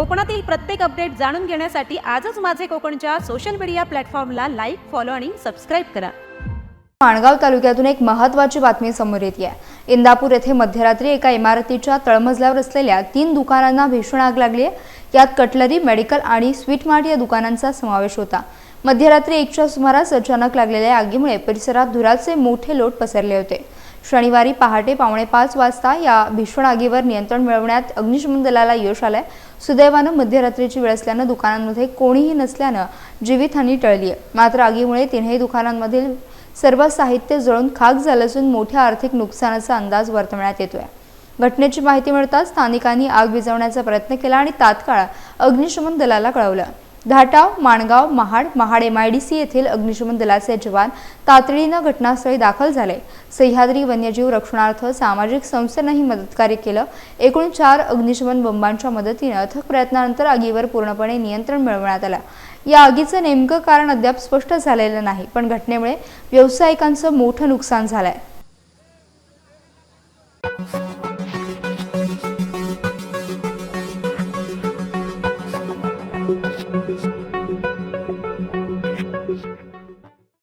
कोकणातील प्रत्येक अपडेट जाणून घेण्यासाठी आजच माझे कोकणच्या सोशल मीडिया प्लॅटफॉर्मला लाईक फॉलो आणि सबस्क्राईब करा. माणगाव तालुक्यातून एक महत्त्वाची बातमी समोर येते आहे. इंदापूर येथे मध्यरात्री एका इमारतीच्या तळमजल्यावर असलेल्या तीन दुकानांना भीषण आग लागली आहे. यात कटलरी मेडिकल आणि स्वीट मार्ट या दुकानांचा समावेश होता. मध्यरात्री एकच्या सुमारास अचानक लागलेल्या आगीमुळे परिसरात धुराचे मोठे लोट पसरले होते. शनिवारी पहाटे पावणे पाच वाजता या भीषण आगीवर नियंत्रण मिळवण्यात अग्निशमन दलाला यश आलंय. सुदैवानं मध्यरात्रीची वेळ असल्यानं दुकानांमध्ये कोणीही नसल्यानं जीवितहानी टळली आहे मात्र आगीमुळे तीनही दुकानांमधील सर्व साहित्य जळून खाक झालं असून मोठ्या आर्थिक नुकसानाचा अंदाज वर्तवण्यात येतोय. घटनेची माहिती मिळताच स्थानिकांनी आग विझवण्याचा प्रयत्न केला आणि तात्काळ अग्निशमन दलाला कळवलं. धाटाव माणगाव महाड महाड एमआयडीसी येथील अग्निशमन दलाचे जवान तातडीनं घटनास्थळी दाखल झाले. सह्याद्री वन्यजीव रक्षणार्थ सामाजिक संस्थेनंही मदतकार्य केलं. एकूण चार अग्निशमन बंबांच्या मदतीनं अथक प्रयत्नानंतर आगीवर पूर्णपणे नियंत्रण मिळवण्यात आलं. या आगीचं नेमकं कारण अद्याप स्पष्ट झालेलं नाही पण घटनेमुळे व्यावसायिकांचं मोठं नुकसान झालंय.